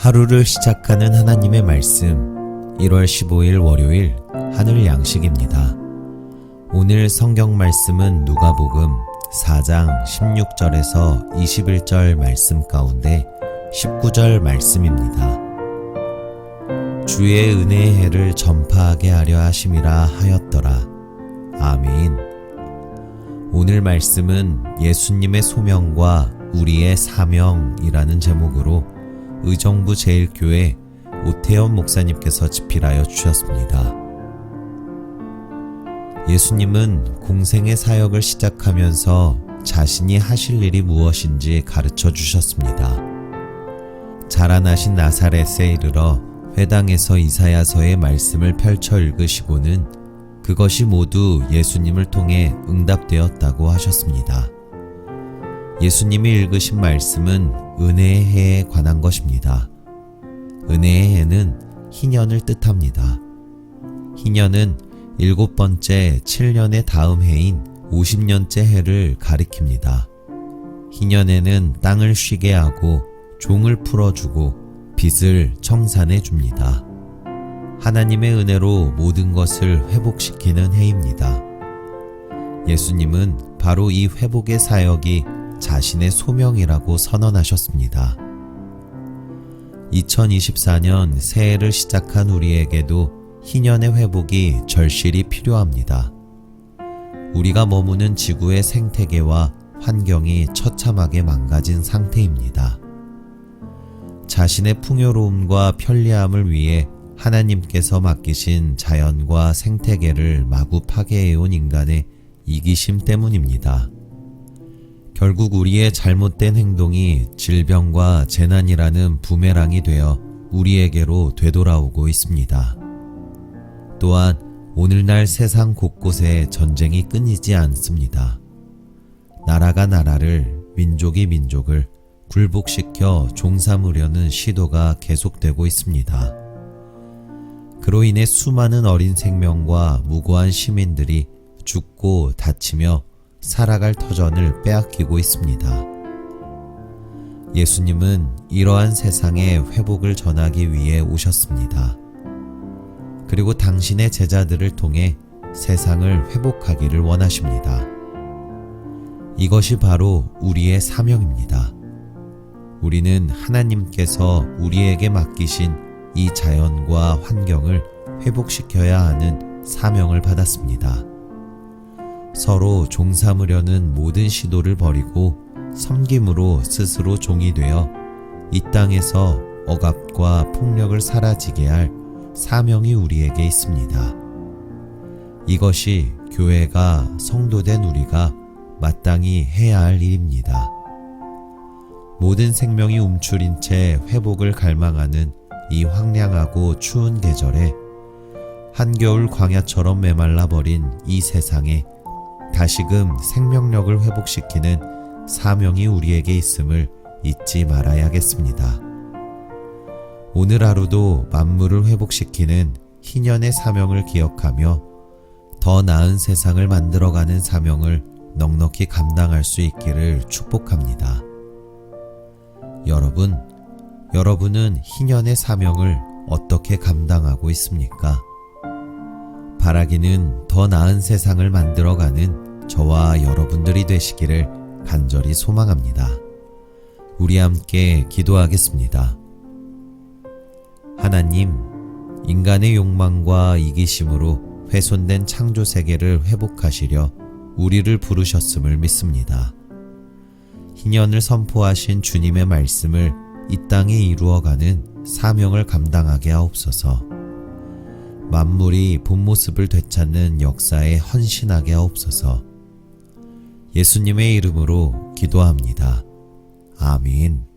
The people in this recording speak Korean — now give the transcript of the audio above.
하루를 시작하는 하나님의 말씀 1월 15일 월요일 하늘 양식입니다. 오늘 성경 말씀은 누가복음 4장 16절에서 21절 말씀 가운데 19절 말씀입니다. 주의 은혜의 해를 전파하게 하려 하심이라 하였더라. 아멘. 오늘 말씀은 예수님의 소명과 우리의 사명이라는 제목으로 의정부 제일교회 오태원 목사님께서 집필하여 주셨습니다. 예수님은 공생의 사역을 시작하면서 자신이 하실 일이 무엇인지 가르쳐 주셨습니다. 자라나신 나사렛에 이르러 회당에서 이사야서의 말씀을 펼쳐 읽으시고는 그것이 모두 예수님을 통해 응답되었다고 하셨습니다. 예수님이 읽으신 말씀은 은혜의 해에 관한 것입니다. 은혜의 해는 희년을 뜻합니다. 희년은 일곱 번째 7년의 다음 해인 50년째 해를 가리킵니다. 희년에는 땅을 쉬게 하고 종을 풀어주고 빚을 청산해 줍니다. 하나님의 은혜로 모든 것을 회복시키는 해입니다. 예수님은 바로 이 회복의 사역이 자신의 소명이라고 선언하셨습니다. 2024년 새해를 시작한 우리에게도 희년의 회복이 절실히 필요합니다. 우리가 머무는 지구의 생태계와 환경이 처참하게 망가진 상태입니다. 자신의 풍요로움과 편리함을 위해 하나님께서 맡기신 자연과 생태계를 마구 파괴해온 인간의 이기심 때문입니다. 결국 우리의 잘못된 행동이 질병과 재난이라는 부메랑이 되어 우리에게로 되돌아오고 있습니다. 또한 오늘날 세상 곳곳에 전쟁이 끊이지 않습니다. 나라가 나라를, 민족이 민족을 굴복시켜 종삼으려는 시도가 계속되고 있습니다. 그로 인해 수많은 어린 생명과 무고한 시민들이 죽고 다치며 살아갈 터전을 빼앗기고 있습니다. 예수님은 이러한 세상에 회복을 전하기 위해 오셨습니다. 그리고 당신의 제자들을 통해 세상을 회복하기를 원하십니다. 이것이 바로 우리의 사명입니다. 우리는 하나님께서 우리에게 맡기신 이 자연과 환경을 회복시켜야 하는 사명을 받았습니다. 서로 종삼으려는 모든 시도를 버리고 섬김으로 스스로 종이 되어 이 땅에서 억압과 폭력을 사라지게 할 사명이 우리에게 있습니다. 이것이 교회가 성도된 우리가 마땅히 해야 할 일입니다. 모든 생명이 움츠린 채 회복을 갈망하는 이 황량하고 추운 계절에 한겨울 광야처럼 메말라 버린 이 세상에 다시금 생명력을 회복시키는 사명이 우리에게 있음을 잊지 말아야겠습니다. 오늘 하루도 만물을 회복시키는 희년의 사명을 기억하며 더 나은 세상을 만들어가는 사명을 넉넉히 감당할 수 있기를 축복합니다. 여러분, 여러분은 희년의 사명을 어떻게 감당하고 있습니까? 바라기는 더 나은 세상을 만들어가는 저와 여러분들이 되시기를 간절히 소망합니다. 우리 함께 기도하겠습니다. 하나님, 인간의 욕망과 이기심으로 훼손된 창조 세계를 회복하시려 우리를 부르셨음을 믿습니다. 희년을 선포하신 주님의 말씀을 이 땅에 이루어가는 사명을 감당하게 하옵소서. 만물이 본 모습을 되찾는 역사에 헌신하게 하옵소서. 예수님의 이름으로 기도합니다. 아멘.